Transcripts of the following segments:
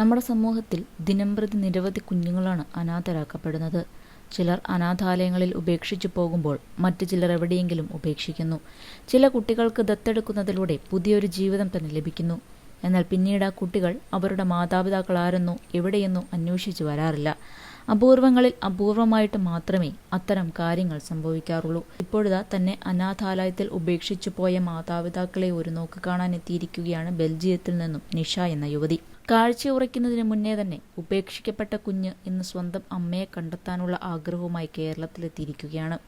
നമ്മുടെ സമൂഹത്തിൽ ദിനംപ്രതി നിരവധി കുഞ്ഞുങ്ങളാണ് അനാഥരാക്കപ്പെടുന്നത്. ചിലർ അനാഥാലയങ്ങളിൽ ഉപേക്ഷിച്ചു പോകുമ്പോൾ മറ്റു ചിലർ എവിടെയെങ്കിലും ഉപേക്ഷിക്കുന്നു. ചില കുട്ടികൾക്ക് ദത്തെടുക്കുന്നതിലൂടെ പുതിയൊരു ജീവിതം തന്നെ ലഭിക്കുന്നു. എന്നാൽ പിന്നീട് ആ കുട്ടികൾ അവരുടെ മാതാപിതാക്കൾ ആരെന്നോ എവിടെയെന്നോ അന്വേഷിച്ചു വരാറില്ല. അപൂർവങ്ങളിൽ അപൂർവമായിട്ട് മാത്രമേ അത്തരം കാര്യങ്ങൾ സംഭവിക്കാറുള്ളൂ. ഇപ്പോഴിതാ തന്നെ അനാഥാലയത്തിൽ ഉപേക്ഷിച്ചു പോയ മാതാപിതാക്കളെ ഒരു നോക്ക് കാണാൻ എത്തിയിരിക്കുകയാണ് ബെൽജിയത്തിൽ നിന്നും നിഷ എന്ന യുവതി. കാഴ്ച ഉറയ്ക്കുന്നതിന് മുന്നേ തന്നെ ഉപേക്ഷിക്കപ്പെട്ട കുഞ്ഞ് ഇന്ന് സ്വന്തം അമ്മയെ കണ്ടെത്താനുള്ള ആഗ്രഹവുമായി കേരളത്തിലെത്തിയിരിക്കുകയാണ്.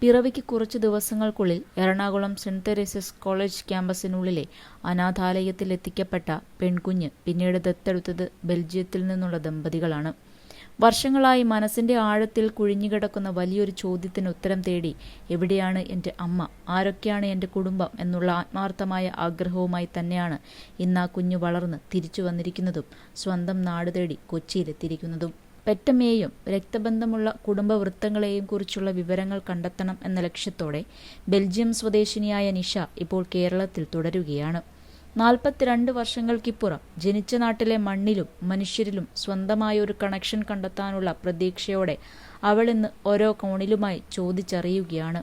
പിറവിക്ക് കുറച്ച് ദിവസങ്ങൾക്കുള്ളിൽ എറണാകുളം സെന്റ് തെരേസസ് കോളേജ് ക്യാമ്പസിനുള്ളിലെ അനാഥാലയത്തിൽ എത്തിക്കപ്പെട്ട പെൺകുഞ്ഞ് പിന്നീട് ദത്തെടുത്തത് ബെൽജിയത്തിൽ നിന്നുള്ള ദമ്പതികളാണ്. വർഷങ്ങളായി മനസ്സിന്റെ ആഴത്തിൽ കുഴിഞ്ഞുകിടക്കുന്ന വലിയൊരു ചോദ്യത്തിന് ഉത്തരം തേടി എവിടെയാണ് എന്റെ അമ്മ? ആരൊക്കെയാണ് എന്റെ കുടുംബം? എന്നുള്ള ആത്മാർത്ഥമായ ആഗ്രഹവുമായി തന്നെയാണ് ഇന്ന് ആ കുഞ്ഞു വളർന്ന് തിരിച്ചു വന്നിരിക്കുന്നതും സ്വന്തം നാട് തേടി കൊച്ചിയിലെത്തിയിരിക്കുന്നതും. പെറ്റമ്മയെയും രക്തബന്ധമുള്ള കുടുംബ വൃത്തങ്ങളെയും കുറിച്ചുള്ള വിവരങ്ങൾ കണ്ടെത്തണം എന്ന ലക്ഷ്യത്തോടെ ബെൽജിയം സ്വദേശിനിയായ നിഷ ഇപ്പോൾ കേരളത്തിൽ തുടരുകയാണ്. നാൽപ്പത്തിരണ്ട് വർഷങ്ങൾക്കിപ്പുറം ജനിച്ച നാട്ടിലെ മണ്ണിലും മനുഷ്യരിലും സ്വന്തമായ ഒരു കണക്ഷൻ കണ്ടെത്താനുള്ള പ്രതീക്ഷയോടെ അവൾ ഇന്ന് ഓരോ കോണിലുമായി ചോദിച്ചറിയുകയാണ്.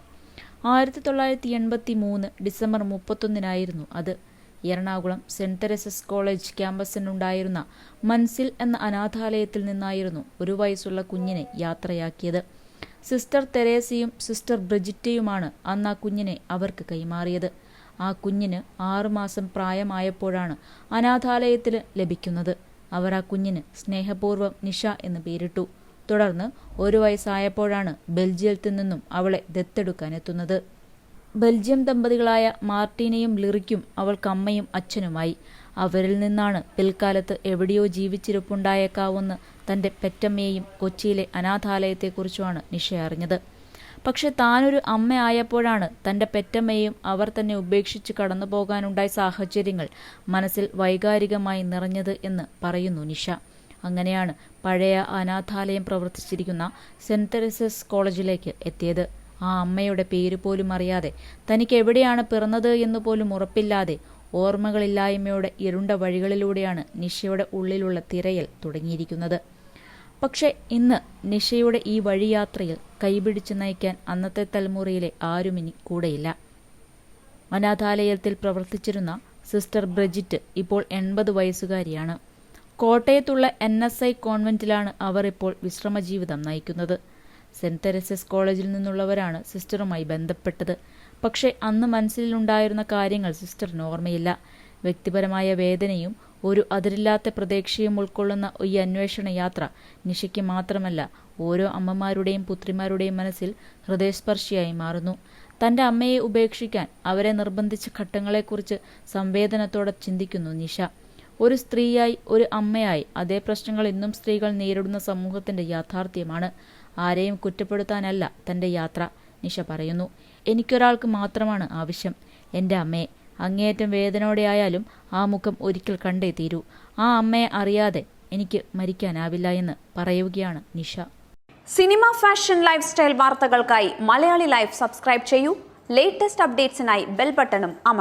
ആയിരത്തി തൊള്ളായിരത്തി എൺപത്തി മൂന്ന് ഡിസംബർ മുപ്പത്തൊന്നിനായിരുന്നു അത്. എറണാകുളം സെന്റ് തെരേസസ് കോളേജ് ക്യാമ്പസിനുണ്ടായിരുന്ന മൻസിൽ എന്ന അനാഥാലയത്തിൽ നിന്നായിരുന്നു ഒരു വയസ്സുള്ള കുഞ്ഞിനെ യാത്രയാക്കിയത്. സിസ്റ്റർ തെരേസയും സിസ്റ്റർ ബ്രിജിറ്റയുമാണ് അന്ന് ആ കുഞ്ഞിനെ അവർക്ക് കൈമാറിയത്. ആ കുഞ്ഞിന് ആറുമാസം പ്രായമായപ്പോഴാണ് അനാഥാലയത്തിൽ ലഭിക്കുന്നത്. അവർ ആ കുഞ്ഞിന് സ്നേഹപൂർവം നിഷ എന്ന് പേരിട്ടു. തുടർന്ന് ഒരു വയസ്സായപ്പോഴാണ് ബെൽജിയത്തിൽ നിന്നും അവളെ ദത്തെടുക്കാനെത്തുന്നത്. ബെൽജിയം ദമ്പതികളായ മാർട്ടീനയും ലിറിക്കും അവൾക്ക് അമ്മയും അച്ഛനുമായി. അവരിൽ നിന്നാണ് പിൽക്കാലത്ത് എവിടെയോ ജീവിച്ചിരിപ്പുണ്ടായേക്കാവുന്ന തന്റെ പെറ്റമ്മയെയും കൊച്ചിയിലെ അനാഥാലയത്തെക്കുറിച്ചുമാണ് നിഷ അറിഞ്ഞത്. പക്ഷെ താനൊരു അമ്മയായപ്പോഴാണ് തന്റെ പെറ്റമ്മയും അവർ തന്നെ ഉപേക്ഷിച്ച് കടന്നു പോകാനുണ്ടായ സാഹചര്യങ്ങൾ മനസ്സിൽ വൈകാരികമായി നിറഞ്ഞത് എന്ന് പറയുന്നു നിഷ. അങ്ങനെയാണ് പഴയ അനാഥാലയം പ്രവർത്തിച്ചിരിക്കുന്ന സെന്റ് തെരേസസ് കോളേജിലേക്ക് എത്തിയത്. ആ അമ്മയുടെ പേര് പോലും അറിയാതെ തനിക്ക് എവിടെയാണ് പിറന്നത് എന്ന് പോലും ഉറപ്പില്ലാതെ ഓർമ്മകളില്ലായ്മയുടെ ഇരുണ്ട വഴികളിലൂടെയാണ് നിഷയുടെ ഉള്ളിലുള്ള തിരയൽ തുടങ്ങിയിരിക്കുന്നത്. പക്ഷെ ഇന്ന് നിഷയുടെ ഈ വഴിയാത്രയിൽ കൈപിടിച്ച് നയിക്കാൻ അന്നത്തെ തലമുറയിലെ ആരുമിനി കൂടെയില്ല. അനാഥാലയത്തിൽ പ്രവർത്തിച്ചിരുന്ന സിസ്റ്റർ ബ്രജിറ്റ് ഇപ്പോൾ എൺപത് വയസ്സുകാരിയാണ്. കോട്ടയത്തുള്ള എൻ എസ് ഐ കോൺവെന്റിലാണ് അവർ ഇപ്പോൾ വിശ്രമജീവിതം നയിക്കുന്നത്. സെന്റ് തെരസസ് കോളേജിൽ നിന്നുള്ളവരാണ് സിസ്റ്ററുമായി ബന്ധപ്പെട്ടത്. പക്ഷേ അന്ന് മനസ്സിലുണ്ടായിരുന്ന കാര്യങ്ങൾ സിസ്റ്ററിന് ഓർമ്മയില്ല. വ്യക്തിപരമായ വേദനയും ഒരു അതിരില്ലാത്ത പ്രതീക്ഷയും ഉൾക്കൊള്ളുന്ന ഈ അന്വേഷണ യാത്ര നിഷയ്ക്ക് മാത്രമല്ല ഓരോ അമ്മമാരുടെയും പുത്രിമാരുടെയും മനസ്സിൽ ഹൃദയസ്പർശിയായി മാറുന്നു. തന്റെ അമ്മയെ ഉപേക്ഷിക്കാൻ അവരെ നിർബന്ധിച്ച ഘട്ടങ്ങളെക്കുറിച്ച് സംവേദനത്തോടെ ചിന്തിക്കുന്നു നിഷ ഒരു സ്ത്രീയായി ഒരു അമ്മയായി അതേ പ്രശ്നങ്ങൾ ഇന്നും സ്ത്രീകൾ നേരിടുന്ന സമൂഹത്തിന്റെ യാഥാർത്ഥ്യമാണ്. ആരെയും കുറ്റപ്പെടുത്താനല്ല തന്റെ യാത്ര നിഷ പറയുന്നു. എനിക്കൊരാൾക്ക് മാത്രമാണ് ആവശ്യം എന്റെ അമ്മയെ. അങ്ങേയറ്റം വേദനയോടെയായാലും ആ മുഖം ഒരിക്കൽ കണ്ടേ തീരൂ. ആ അമ്മയെ അറിയാതെ എനിക്ക് മരിക്കാനാവില്ല എന്ന് പറയുകയാണ് Nisha. Cinema fashion life style വാർത്തകൾക്കായി മലയാളി ലൈഫ് സബ്സ്ക്രൈബ് ചെയ്യൂ. ലേറ്റസ്റ്റ് അപ്ഡേറ്റ്സിനായി ബെൽ ബട്ടണും അമർ